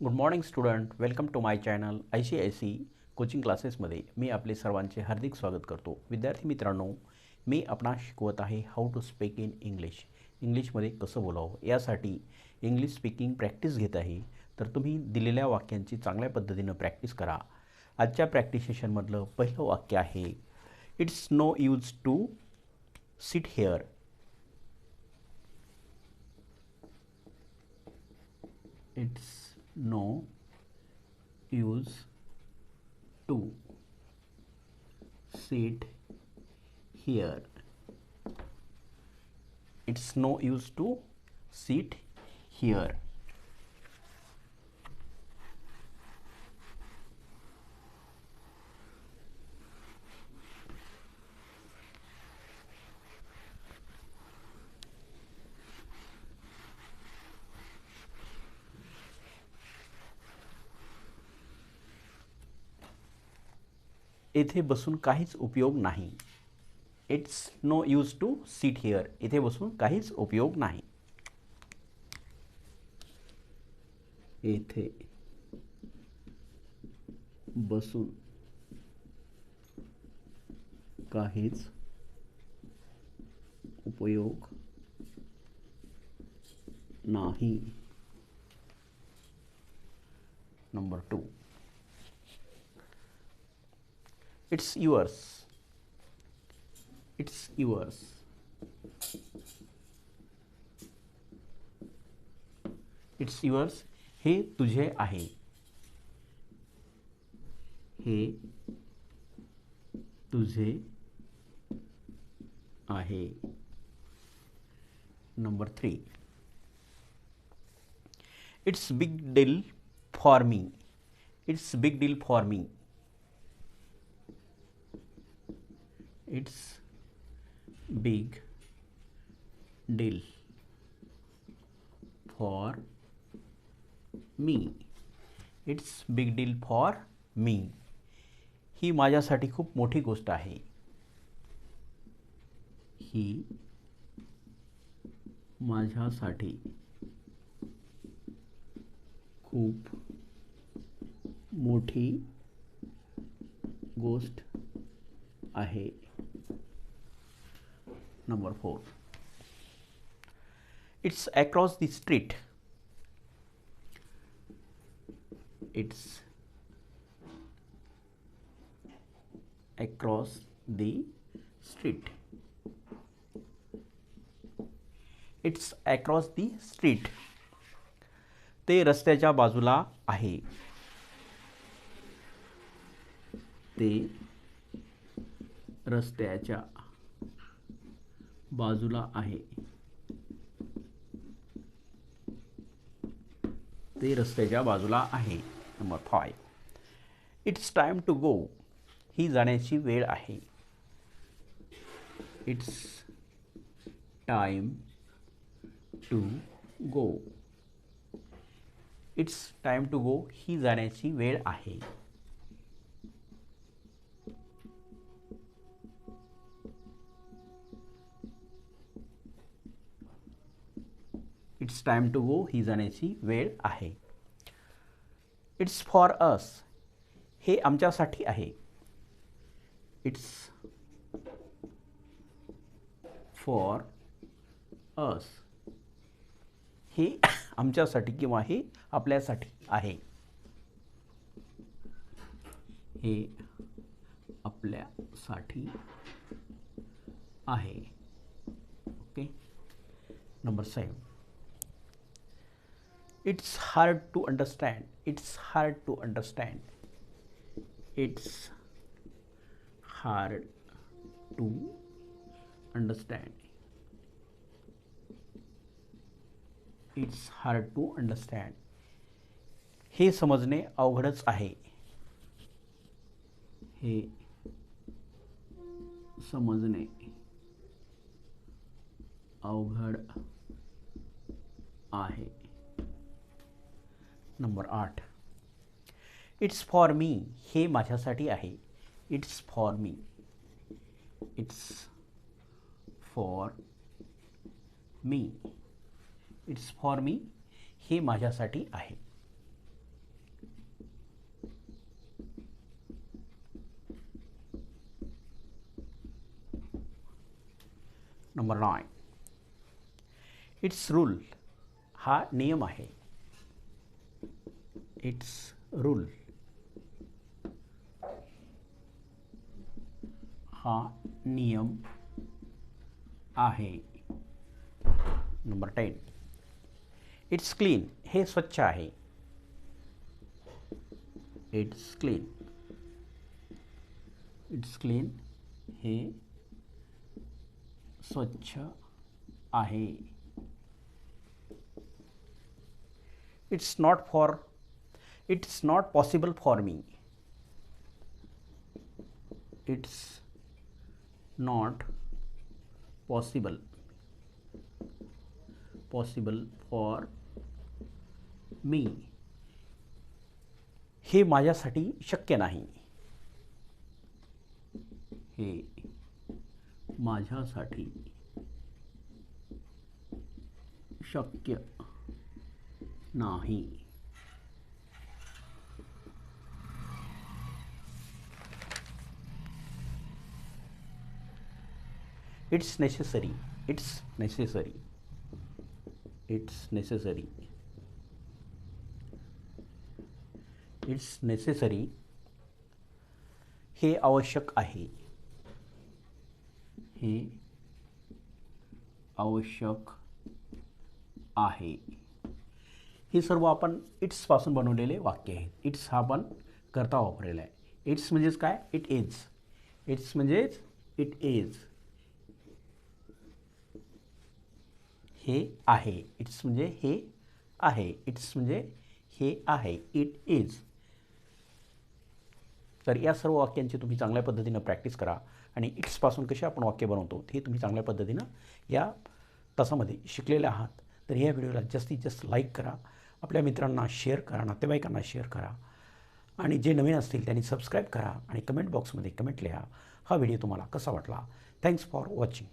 Good morning student welcome to my channel I C I C coaching क्लासेसमध्ये मी आपले सर्वांचे हार्दिक स्वागत करतो. विद्यार्थी मित्रांनो मी आपणास शिकवत आहे how to speak in English इंग्लिशमध्ये कसं बोलावं? यासाठी इंग्लिश स्पीकिंग प्रॅक्टिस घेत आहे. तर तुम्ही दिलेल्या वाक्यांची चांगल्या पद्धतीनं प्रॅक्टिस करा. आजच्या प्रॅक्टिस सेशनमधलं पहिलं वाक्य आहे it's no use to sit here it's no use to sit here. It's no use to sit here येथे बसून काहीच उपयोग नाही. It's no use to seat here इथे बसून काहीच उपयोग नाही. येथे बसून काहीच उपयोग नाही. Number two it's yours. It's yours. It's yours. हे तुझे आहे. हे तुझे आहे. Number three it's big deal for me it's big deal for me it's big deal for me it's big deal for me. ही माझ्यासाठी खूप मोठी गोष्ट आहे. ही माझ्यासाठी खूप मोठी गोष्ट आहे. number 4 it's across the street it's across the street it's across the street ते रस्त्याच्या बाजूला आहे ते रस्त्याच्या बाजूला आहे. ते रस्त्याच्या बाजूला आहे. Number five it's time to go ही जाण्याची वेळ आहे. It's time to go it's time to go ही जाण्याची वेळ आहे. इट्स टाईम टू गो ही जाण्याची वेळ आहे. इट्स फॉर अस हे आमच्यासाठी आहे. इट्स फॉर अस हे आमच्यासाठी किंवा हे आपल्यासाठी आहे. हे आपल्यासाठी आहे. Okay number seven it's hard to understand it's hard to understand it's hard to understand it's hard to understand हे समजणे अवघडच आहे हे समजणे अवघड आहे नंबर आठ. इट्स फॉर मी हे माझ्यासाठी आहे. It's for me it's for me it's for me हे माझ्यासाठी आहे. नंबर नाईन इट्स रूल हा नियम आहे. इट्स रूल हा नियम आहे. नंबर टेन इट्स क्लीन हे स्वच्छ आहे. इट्स क्लीन इट्स क्लीन हे स्वच्छ आहे. It's not for it's not possible for me. It's not possible. Possible for me. हे माझ्यासाठी शक्य नाही. हे माझ्यासाठी शक्य नाही. It's necessary it's necessary it's necessary it's necessary हे आवश्यक आहे. हे आवश्यक आहे. हे सर्व आपण इट्सपासून बनवलेले वाक्य आहेत. इट्स हा आपण करता वापरलेला आहे. इट्स म्हणजेच काय? इट इज इट्स म्हणजेच इट इज हे आहे. इट्स म्हणजे हे आहे. इट्स म्हणजे हे आहे. इट इज तर या सर्व वाक्यांची तुम्ही चांगल्या पद्धतीनं प्रॅक्टिस करा आणि इट्सपासून कसे आपण वाक्य बनवतो हे तुम्ही चांगल्या पद्धतीनं या तासामध्ये शिकलेले आहात. तर या व्हिडिओला जास्तीत जास्त लाईक करा. आपल्या मित्रांना शेअर करा नातेवाईकांना शेअर करा. आणि जे नवीन असतील त्यांनी सबस्क्राईब करा आणि कमेंट बॉक्समध्ये कमेंट लिहा. हा व्हिडिओ तुम्हाला कसा वाटला? Thanks for watching